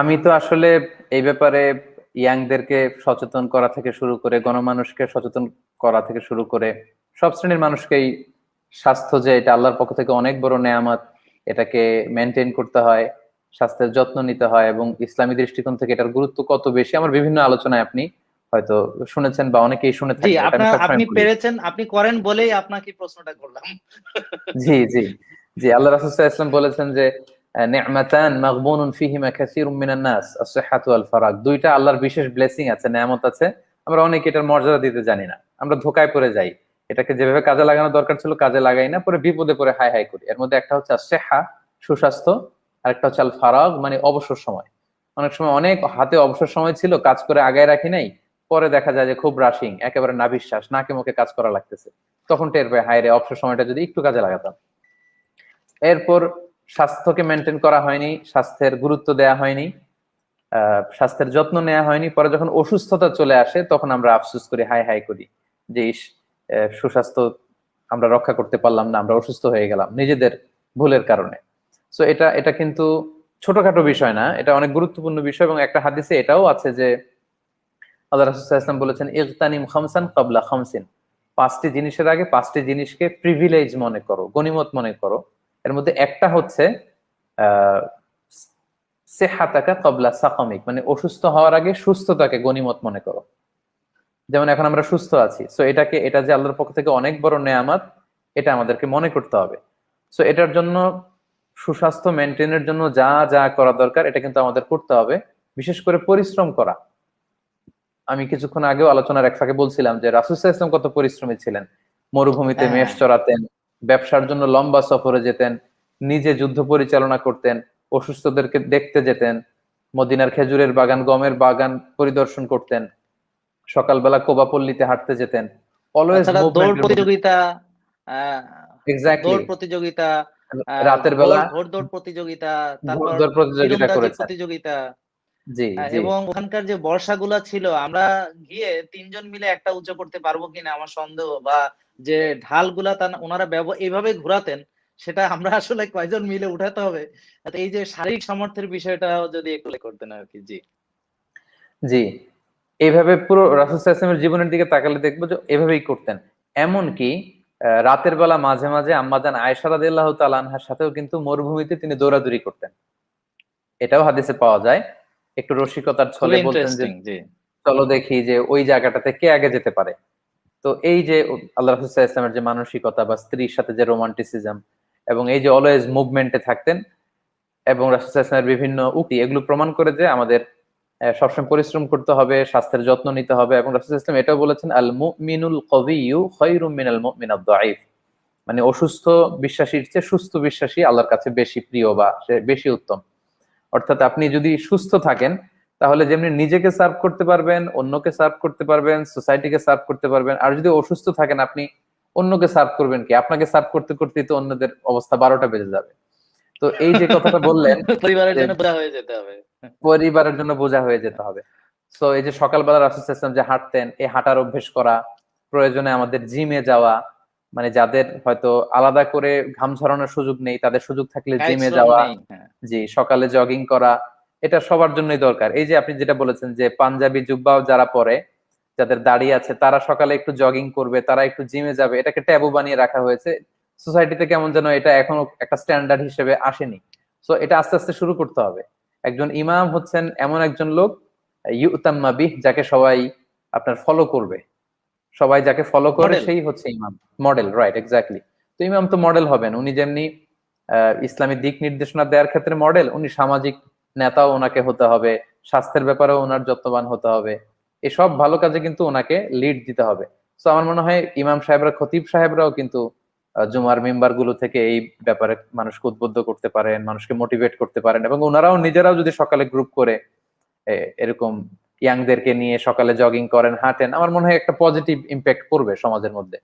আমি তো আসলে এই ব্যাপারে ইয়াংদেরকে সচেতন করা থেকে শুরু করে গণমানুষকে সচেতন করা থেকে শুরু করে সব শ্রেণির মানুষকেই স্বাস্থ্য যে এটা আল্লাহর পক্ষ থেকে অনেক বড় নেয়ামত এটাকে মেনটেন করতে হয় স্বাস্থ্যের যত্ন নিতে হয় এবং ইসলামী দৃষ্টিকোণ থেকে এটার গুরুত্ব কত বেশি আমার বিভিন্ন আলোচনায় আপনি হয়তো শুনেছেন বা অনেকেই শুনে থাকেন আপনি পেরেছেন আপনি করেন বলেই আপনাকে প্রশ্নটা করলাম। জি জি জি আল্লাহ রাসূল ওয়াসাল্লাম বলেছেন যে নি'মাতান মাগবুনুন ফিহিমা কাসীরুম মিনান নাস as-সিহহাতু ওয়াল ফারাগ দুইটা আল্লাহর বিশেষ ব্লেসিং আছে, নেয়ামত আছে। আমরা অনেকে এটার মর্যাদা দিতে জানি না। আমরা ধোকায় পড়ে যাই। এটাকে যেভাবে কাজে লাগানো দরকার ছিল, কাজে লাগাই না, পরে বিপদে পড়ে হাই হাই করি। এর মধ্যে একটা হচ্ছে as-সিহহা সুস্বাস্থ্য, আর একটা হচ্ছে আল ফারাগ মানে অবসর সময়। অনেক সময় অনেক হাতে অবসর সময় ছিল, কাজ করে আগায় রাখি নাই, পরে দেখা যায় যে খুব রাশিং একেবারে নাভিশ্বাস, নাকে মুখে কাজ করা লাগতেছে। তখন টের পাই, হায় রে, অবসর সময়টা যদি একটু কাজে লাগাতাম। এরপর স্বাস্থ্যকে মেনটেন করা হয়নি, স্বাস্থ্যের গুরুত্ব দেয়া হয়নি স্বাস্থ্যের যত্ন নেওয়া হয়নি। পরে যখন অসুস্থতা চলে আসে, তখন আমরা আফসোস করি হাই হাই করি যে সুস্বাস্থ্য আমরা রক্ষা করতে পারলাম না, আমরা অসুস্থ হয়ে গেলাম নিজেদের ভুলের কারণে। সো এটা এটা কিন্তু ছোটখাটো বিষয় না, এটা অনেক গুরুত্বপূর্ণ বিষয় এবং একটা হাদিসে এটাও আছে যে, আল্লাহ বলেছেন, ইগতানিম খামসান কাবলা খামসিন। পাঁচটি জিনিসের আগে পাঁচটি জিনিসকে প্রিভিলেজ মনে করো গনিমত মনে করো। এর মধ্যে একটা হচ্ছে সেহাতাকা কবলা সাকামিক মানে অসুস্থ হওয়ার আগে সুস্থতাকে গনিমত মনে করো। যেমন এখন আমরা সুস্থ আছি সো এটাকে এটা যে আল্লাহর পক্ষ থেকে অনেক বড় নেয়ামত এটা আমাদেরকে মনে করতে হবে। সো এটার জন্য সুস্বাস্থ্য মেনটেনের জন্য যা যা করা দরকার এটা কিন্তু আমাদের করতে হবে। বিশেষ করে পরিশ্রম করা। আমি কিছুক্ষণ আগেও আলোচনার এক ফাঁকে বলছিলাম যে রাসুসাহ ইসলাম কত পরিশ্রমী ছিলেন। মরুভূমিতে হ্যাঁ। মেষ চড়াতেন ব্যবসার জন্য লম্বা সফরে যেতেন নিজে যুদ্ধ পরিচালনা করতেন অসুস্থদেরকে দেখতে যেতেন মদিনার খেজুরের বাগান গমের বাগান পরিদর্শন করতেন সকালবেলা কোবাপল্লীতে হাঁটতে যেতেন। অলওয়েজ দৌড় প্রতিযোগিতা এক্স্যাক্টলি দৌড় প্রতিযোগিতা রাতের বেলা প্রতিযোগিতা তারপর দৌড় প্রতিযোগিতা করেছেন প্রতিযোগিতা এবং ওখানকার যে বর্ষাগুলা ছিল আমরা গিয়ে তিনজন মিলে একটা উঁচু করতে পারব কিনা আমার সন্দেহ বা যে ঢালগুলা তা ওনারা এইভাবে ঘোরাতেন সেটা আমরা আসলে কয়জন মিলে উঠাতে হবে? এই যে শারীরিক সামর্থ্যের বিষয়টা যদি একটু করতেন আর কি জি। জি এইভাবে পুরো রাসুল জীবনের দিকে তাকালে দেখব যে এভাবেই করতেন। এমনকি আহ, রাতের বেলা মাঝে মাঝে আম্মাজান আয়েশা রাদিয়াল্লাহু তাআলা আনহার সাথেও কিন্তু মরুভূমিতে তিনি দৌড়াদৌড়ি করতেন। এটাও হাদিসে পাওয়া যায়। একটু রসিকতার ছলে বলতেন যে চলো দেখি যে ওই জায়গাটাতে কে আগে যেতে পারে। তো এই যে আল্লাহ রাসুল ইসলামের যে মানসিকতা বা স্ত্রীর সাথে যে রোমান্টিসিজম এবং এই যে অলওয়েজ মুভমেন্টে থাকতেন এবং রাসুল ইসলামের বিভিন্ন উক্তি এগুলো প্রমাণ করে যে আমাদের সবসময় পরিশ্রম করতে হবে স্বাস্থ্যের যত্ন নিতে হবে এবং রাসুল ইসলাম এটাও বলেছেন আল মুমিনুল কবিয়ু খৈরুম মিনাল মুমিনাদ দাঈফ। মানে অসুস্থ বিশ্বাসীর চেয়ে সুস্থ বিশ্বাসী আল্লাহর কাছে বেশি প্রিয় বা সে বেশি উত্তম। অর্থাৎ আপনি যদি সুস্থ থাকেন তাহলে যেমনি নিজেকে সার্ভ করতে পারবেন অন্যকে সার্ভ করতে পারবেন সোসাইটিকে সার্ভ করতে পারবেন আর যদি অসুস্থ থাকেন আপনি অন্যকে সার্ভ করবেন কি? আপনাকে সার্ভ করতে করতেই তো অন্যদের অবস্থা বারোটা বেজে যাবে। তো এই যে কথাটা বললেন পরিবারের জন্য বোঝা হয়ে যেতে হবে। পরিবারের জন্য বোঝা হয়ে যেতে হবে। সো এই যে সকালবেলা রাসুল ইসলাম যে হাঁটতেন এই হাঁটার অভ্যেস করা প্রয়োজনে আমাদের জিমে যাওয়া মানে যাদের হয়তো আলাদা করে ঘাম ঝরানোর সুযোগ নেই তাদের সুযোগ থাকলে জিমে কায়িক যাওয়া হ্যাঁ। জি সকালে জগিং করা এটা সবার জন্যই দরকার। এই যে আপনি যেটা বলেছেন যে পাঞ্জাবি জুব্বাও যারা পরে যাদের দাড়ি আছে তারা সকালে একটু জগিং করবে তারা একটু জিমে যাবে এটাকে ট্যাবু বানিয়ে রাখা হয়েছে। সোসাইটিতে কেমন যেন এটা এখনও একটা স্ট্যান্ডার্ড হিসেবে আসেনি। সো এটা আস্তে আস্তে শুরু করতে হবে। একজন ইমাম হচ্ছেন এমন একজন লোক ইউতাম্মা বিহ যাকে সবাই আপনার ফলো করবে। সবাই যাকে ফলো করে সেই হচ্ছে ইমাম। মডেল রাইট এক্স্যাক্টলি তো ইমাম তো মডেল হবেন। উনি যেমনি ইসলামী দিক নির্দেশনা দেওয়ার ক্ষেত্রে মডেল উনি সামাজিক নেতাও ওনাকে হতে হবে স্বাস্থ্যের ব্যাপারেও ওনার যত্নবান হতে হবে। এসব ভালো কাজে কিন্তু ওনাকে লিড দিতে হবে। তো আমার মনে হয় ইমাম সাহেবরা খতিব সাহেবরাও কিন্তু জুমার মেম্বারগুলো থেকে এই ব্যাপারে মানুষকে উদ্বুদ্ধ করতে পারেন মানুষকে মোটিভেট করতে পারেন এবং ওনারাও নিজেরাও যদি সকালে গ্রুপ করে এরকম ইয়াংদেরকে নিয়ে সকালে জগিং করেন, হাঁটেন, আমার মনে হয় একটা পজিটিভ ইম্প্যাক্ট করবে সমাজের মধ্যে।